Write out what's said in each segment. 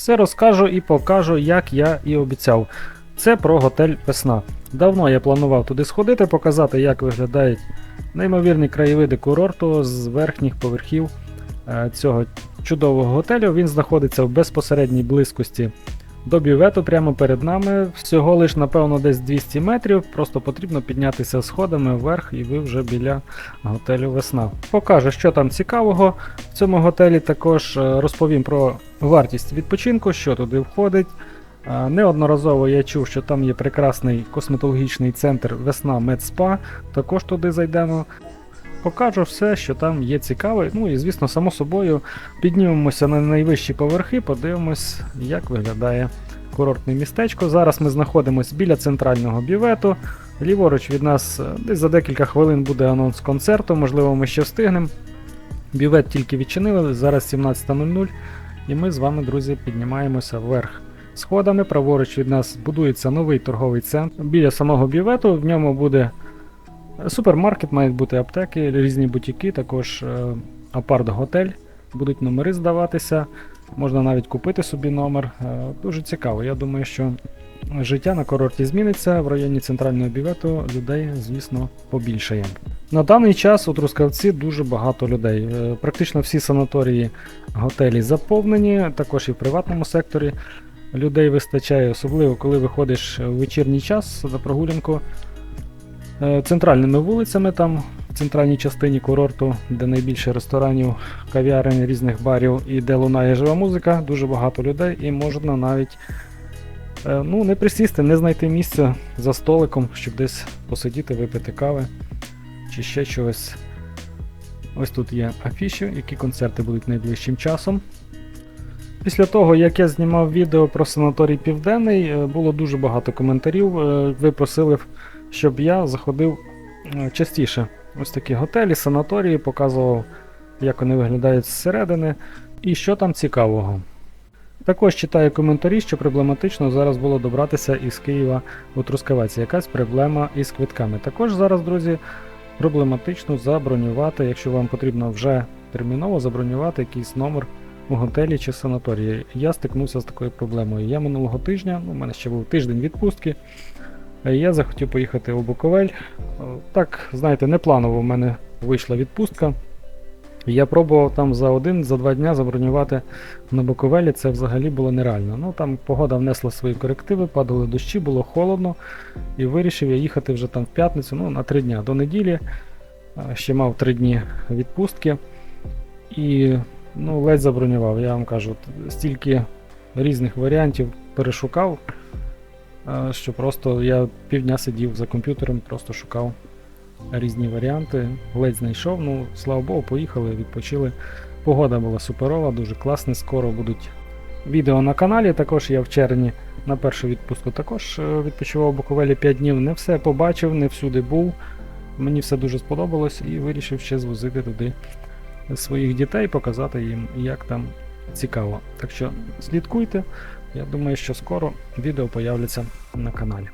Все розкажу і покажу, як я і обіцяв. Це про готель Весна. Давно я планував туди сходити, показати, як виглядають неймовірні краєвиди курорту з верхніх поверхів е, цього чудового готелю. Він знаходиться в безпосередній близькості до бювету прямо перед нами. Всього лиш, напевно, десь 200 метрів. Просто потрібно піднятися сходами вверх, і ви вже біля готелю Весна. Покажу, що там цікавого в цьому готелі. Також е, розповім про вартість відпочинку, що туди входить. Е, Неодноразово я чув, що там є прекрасний косметологічний центр Весна Медспа. Також туди зайдемо. Покажу все, що там є цікаве. Ну і звісно, само собою піднімемося на найвищі поверхи, подивимось, як виглядає курортне містечко. Зараз ми знаходимося біля центрального бювету. Ліворуч від нас е, десь за декілька хвилин буде анонс концерту, можливо, ми ще встигнемо. Бювет тільки відчинили, зараз 17.00, і ми з вами, друзі, піднімаємося вверх. Сходами праворуч від нас будується новий торговий центр. Біля самого бювету в ньому буде супермаркет, мають бути аптеки, різні бутіки, також е, апарт-готель. Будуть номери здаватися. Можна навіть купити собі номер. Е, Дуже цікаво. Я думаю, що життя на курорті зміниться. В районі центрального бювету людей, звісно, побільшає. На даний час у Трускавці дуже багато людей. Е, Практично всі санаторії готелі заповнені, також і в приватному секторі людей вистачає, особливо коли виходиш в вечірній час на прогулянку. Е, Центральними вулицями, там в центральній частині курорту, де найбільше ресторанів, кав'ярень, різних барів і де лунає жива музика, дуже багато людей і можна навіть е, ну, не присісти, не знайти місця за столиком, щоб десь посидіти, випити кави чи ще чогось. Ось тут є афіші, які концерти будуть найближчим часом. Після того, як я знімав відео про санаторій Південний, е, було дуже багато коментарів. Ви просили, щоб я заходив е, частіше. Ось такі готелі, санаторії, показував, як вони виглядають зсередини і що там цікавого. Також читаю коментарі, що проблематично зараз було добратися із Києва у Трускавець. Якась проблема із квитками. Також зараз, друзі, проблематично забронювати, якщо вам потрібно вже терміново забронювати якийсь номер у готелі чи санаторії. Я стикнувся з такою проблемою. Я минулого тижня, ну, у мене ще був тиждень відпустки. Е, Я захотів поїхати у Буковель. Так, знаєте, непланово в мене вийшла відпустка. Я пробував там за один, за два дня забронювати на Буковелі, це взагалі було нереально. Ну там погода внесла свої корективи, падали дощі, було холодно, і вирішив я їхати вже там в п'ятницю, ну на три дня до неділі. Е, Ще мав три дні відпустки. І ну, ледь забронював. Я вам кажу, стільки різних варіантів перешукав, е, що просто я півдня сидів за комп'ютером, просто шукав різні варіанти. Ледь знайшов. Ну, слава Богу, поїхали, відпочили. Погода була суперова, дуже класна. Скоро будуть відео на каналі. Також я в червні на першу відпустку також е, відпочивав Буковелі 5 днів. Не все побачив, не всюди був. Мені все дуже сподобалось і вирішив ще звозити туди своїх дітей, показати їм, як там цікаво. Так що слідкуйте. Я думаю, що скоро відео появляться на каналі.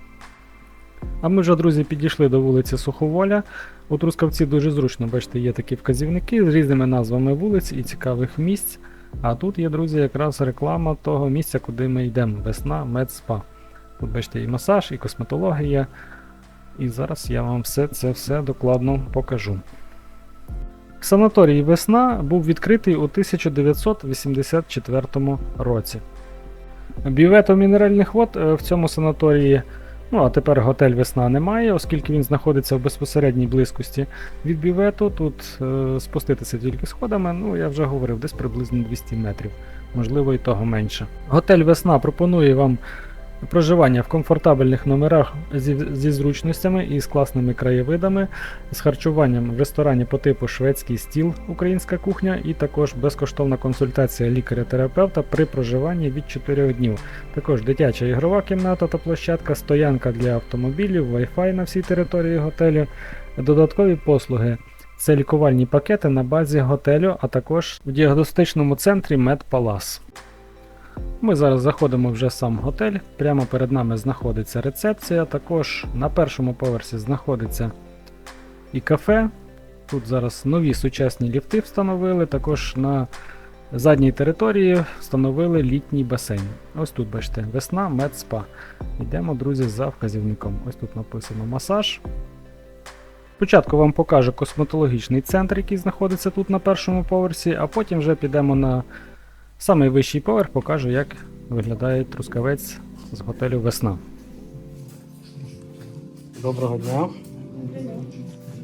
А ми вже, друзі, підійшли до вулиці Суховоля. У Трускавці дуже зручно, бачите, є такі вказівники з різними назвами вулиць і цікавих місць. А тут є, друзі, якраз реклама того місця, куди ми йдемо. Весна Медспа. Тут бачите і масаж, і косметологія. І зараз я вам все це все докладно покажу. Санаторій Весна був відкритий у 1984 році. Бювету мінеральних вод е, в цьому санаторії, ну а тепер готель Весна немає, оскільки він знаходиться в безпосередній близькості від бювету. Тут е, спуститися тільки сходами, ну я вже говорив, десь приблизно 200 метрів, можливо і того менше. Готель Весна пропонує вам проживання в комфортабельних номерах зі, зі зручностями і з класними краєвидами, з харчуванням в ресторані по типу шведський стіл, українська кухня, і також безкоштовна консультація лікаря-терапевта при проживанні від 4 днів. Також дитяча ігрова кімната та площадка, стоянка для автомобілів, Wi-Fi на всій території готелю, додаткові послуги. Це лікувальні пакети на базі готелю, а також в діагностичному центрі Медпалас. Ми зараз заходимо вже в сам готель. Прямо перед нами знаходиться рецепція. Також на першому поверсі знаходиться і кафе. Тут зараз нові сучасні ліфти встановили. Також на задній території встановили літній басейн. Ось тут бачите, весна, медспа. Йдемо, друзі, за вказівником. Ось тут написано масаж. Спочатку вам покажу косметологічний центр, який знаходиться тут на першому поверсі, а потім вже підемо на самий вищий поверх, покажу, як виглядає трускавець з готелю Весна. Доброго дня.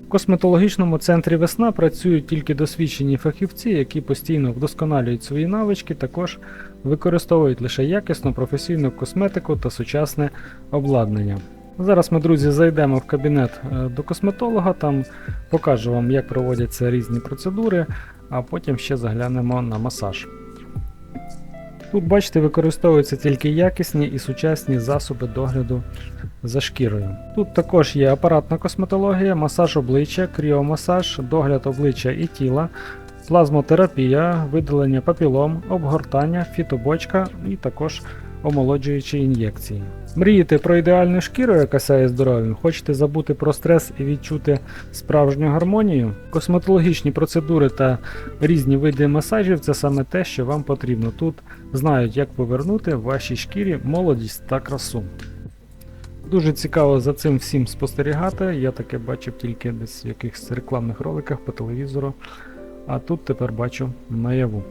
В косметологічному центрі Весна працюють тільки досвідчені фахівці, які постійно вдосконалюють свої навички, також використовують лише якісну професійну косметику та сучасне обладнання. Зараз ми, друзі, зайдемо в кабінет е, до косметолога, там покажу вам, як проводяться різні процедури, а потім ще заглянемо на масаж. Тут, бачите, використовуються тільки якісні і сучасні засоби догляду за шкірою. Тут також є апаратна косметологія, масаж обличчя, кріомасаж, догляд обличчя і тіла, плазмотерапія, видалення папілом, обгортання, фітобочка і також омолоджуючі ін'єкції. Мрієте про ідеальну шкіру, яка сяє здоров'ям? Хочете забути про стрес і відчути справжню гармонію? Косметологічні процедури та різні види масажів це саме те, що вам потрібно. Тут знають, як повернути вашій шкірі молодість та красу. Дуже цікаво за цим всім спостерігати. Я таке бачив тільки десь в якихось рекламних роликах по телевізору, а тут тепер бачу наяву.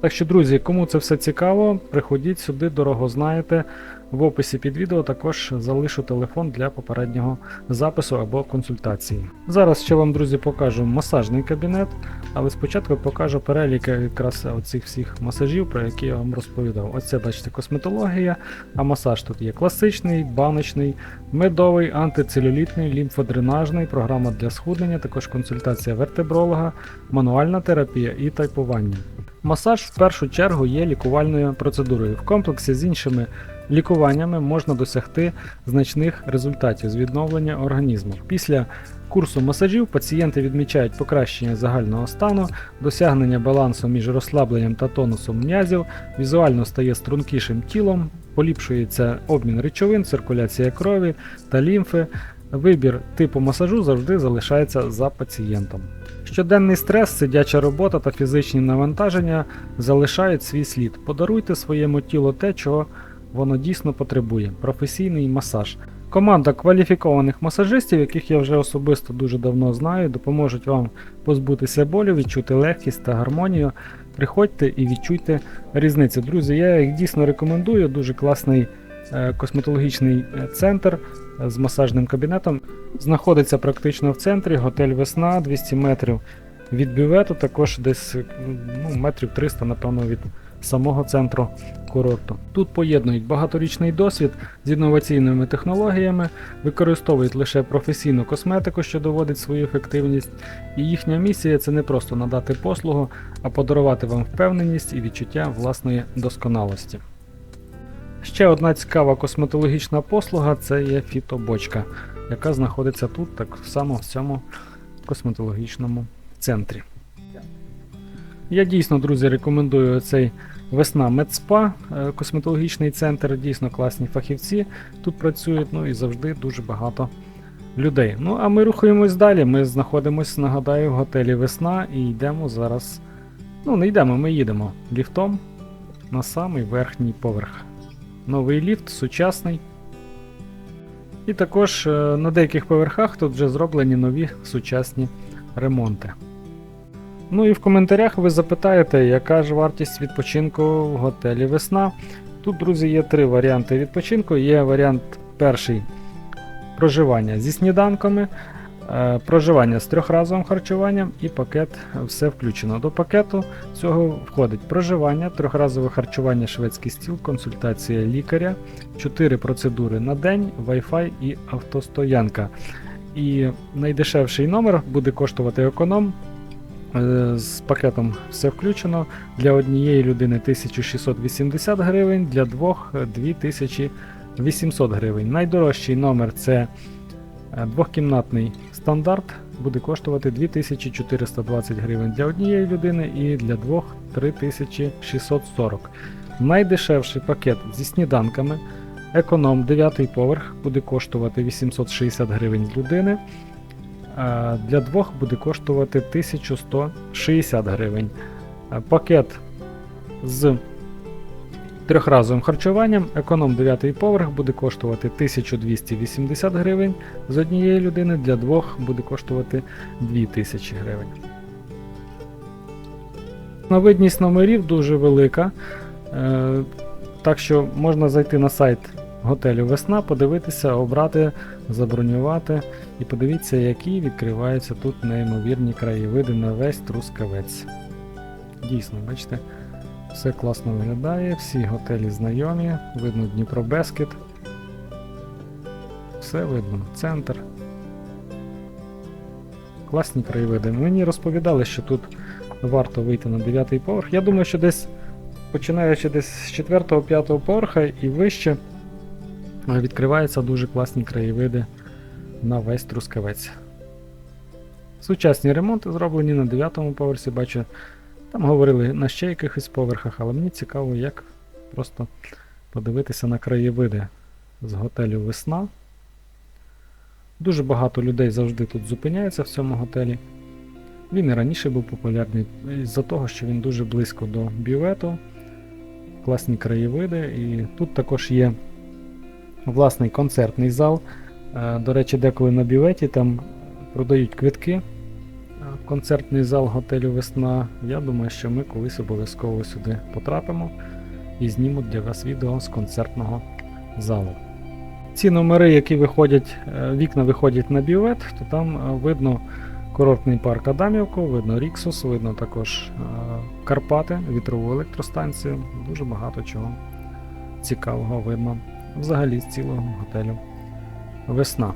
Так що, друзі, кому це все цікаво, приходіть сюди, дорого знаєте. В описі під відео також залишу телефон для попереднього запису або консультації. Зараз ще вам, друзі, покажу масажний кабінет, але спочатку покажу перелік якраз оцих всіх масажів, про які я вам розповідав. Оце, бачите, косметологія, а масаж тут є класичний, баночний, медовий, антицелюлітний, лімфодренажний, програма для схуднення, також консультація вертебролога, мануальна терапія і тайпування. Масаж в першу чергу є лікувальною процедурою. В комплексі з іншими лікуваннями можна досягти значних результатів з відновлення організму. Після курсу масажів пацієнти відмічають покращення загального стану, досягнення балансу між розслабленням та тонусом м'язів, візуально стає стрункішим тілом, поліпшується обмін речовин, циркуляція крові та лімфи. Вибір типу масажу завжди залишається за пацієнтом. Щоденний стрес, сидяча робота та фізичні навантаження залишають свій слід. Подаруйте своєму тілу те, чого воно дійсно потребує професійний масаж. Команда кваліфікованих масажистів, яких я вже особисто дуже давно знаю, допоможуть вам позбутися болю, відчути легкість та гармонію. Приходьте і відчуйте різницю. Друзі, я їх дійсно рекомендую. Дуже класний е, косметологічний е, центр з масажним кабінетом. Знаходиться практично в центрі, готель Весна 200 метрів від бювету, також десь ну, метрів 300, напевно, від самого центру курорту. Тут поєднують багаторічний досвід з інноваційними технологіями, використовують лише професійну косметику, що доводить свою ефективність, і їхня місія це не просто надати послугу, а подарувати вам впевненість і відчуття власної досконалості. Ще одна цікава косметологічна послуга це є фітобочка, яка знаходиться тут, так само в цьому косметологічному центрі. Я дійсно, друзі, рекомендую цей Весна Медспа, е, косметологічний центр, дійсно класні фахівці тут працюють, ну і завжди дуже багато людей. Ну, а ми рухаємось далі. Ми знаходимося, нагадаю, в готелі Весна і йдемо зараз. Ну, не йдемо, ми їдемо ліфтом на самий верхній поверх. Новий ліфт, сучасний. І також е, на деяких поверхах тут вже зроблені нові сучасні ремонти. Ну і в коментарях ви запитаєте, яка ж вартість відпочинку в готелі Весна. Тут, друзі, є три варіанти відпочинку. Є варіант перший проживання зі сніданками, е, проживання з трьохразовим харчуванням і пакет все включено. До пакету цього входить проживання, трьохразове харчування, шведський стіл, консультація лікаря, 4 процедури на день, Wi-Fi і автостоянка. І найдешевший номер буде коштувати економ. Е, З пакетом все включено. Для однієї людини 1680 гривень, для двох е, 2800 гривень. Найдорожчий номер це е, двохкімнатний стандарт, буде коштувати 2420 гривень для однієї людини і для двох 3640. Найдешевший пакет зі сніданками. Економ 9 поверх буде коштувати 860 гривень людини. А для двох буде коштувати 1160 гривень. Е, Пакет з трьохразовим харчуванням, економ 9 поверх буде коштувати 1280 гривень з однієї людини, для двох буде коштувати 2000 гривень. Видність номерів дуже велика, е, так що можна зайти на сайт готелю Весна, подивитися, обрати, забронювати і подивіться, які відкриваються тут неймовірні краєвиди на весь Трускавець. Дійсно, бачите, все класно виглядає, всі готелі знайомі, видно Дніпробескет. Все видно, центр. Класні краєвиди. Мені розповідали, що тут варто вийти на 9 поверх. Я думаю, що десь починаючи десь з 4-5 поверха і вище відкриваються дуже класні краєвиди на весь Трускавець. Сучасні ремонти зроблені на 9 поверсі, бачу. Там говорили на ще якихось поверхах, але мені цікаво, як просто подивитися на краєвиди з готелю Весна. Дуже багато людей завжди тут зупиняється в цьому готелі. Він і раніше був популярний із-за того, що він дуже близько до бювету, класні краєвиди, і тут також є власний концертний зал. Е, До речі, деколи на бюветі там продають квитки е, концертний зал готелю Весна. Я думаю, що ми колись обов'язково сюди потрапимо і знімуть для вас відео з концертного залу. Ці номери, які виходять, е, вікна виходять на бювет, то там видно курортний парк Адамівку, видно Ріксус, видно також Карпати, вітрову електростанцію. Дуже багато чого цікавого видно взагалі з цілого готелю Весна.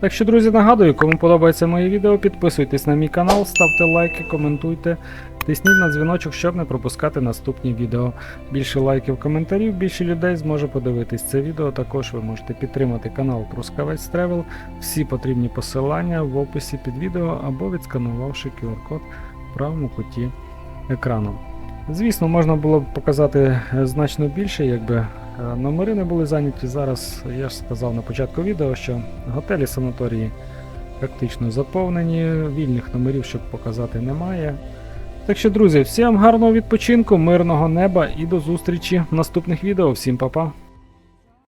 Так що, друзі, нагадую, кому подобається моє відео, підписуйтесь на мій канал, ставте лайки, коментуйте, тисніть на дзвіночок, щоб не пропускати наступні відео. Більше лайків, коментарів, більше людей зможе подивитись це відео. Також ви можете підтримати канал Трускавець Тревел. Всі потрібні посилання в описі під відео або відсканувавши QR-код в правому куті екрану. Звісно, можна було б показати е, значно більше, якби е, номери не були зайняті. Зараз я ж сказав на початку відео, що готелі санаторії практично заповнені, вільних номерів, щоб показати, немає. Так що, друзі, всім гарного відпочинку, мирного неба і до зустрічі в наступних відео. Всім па-па!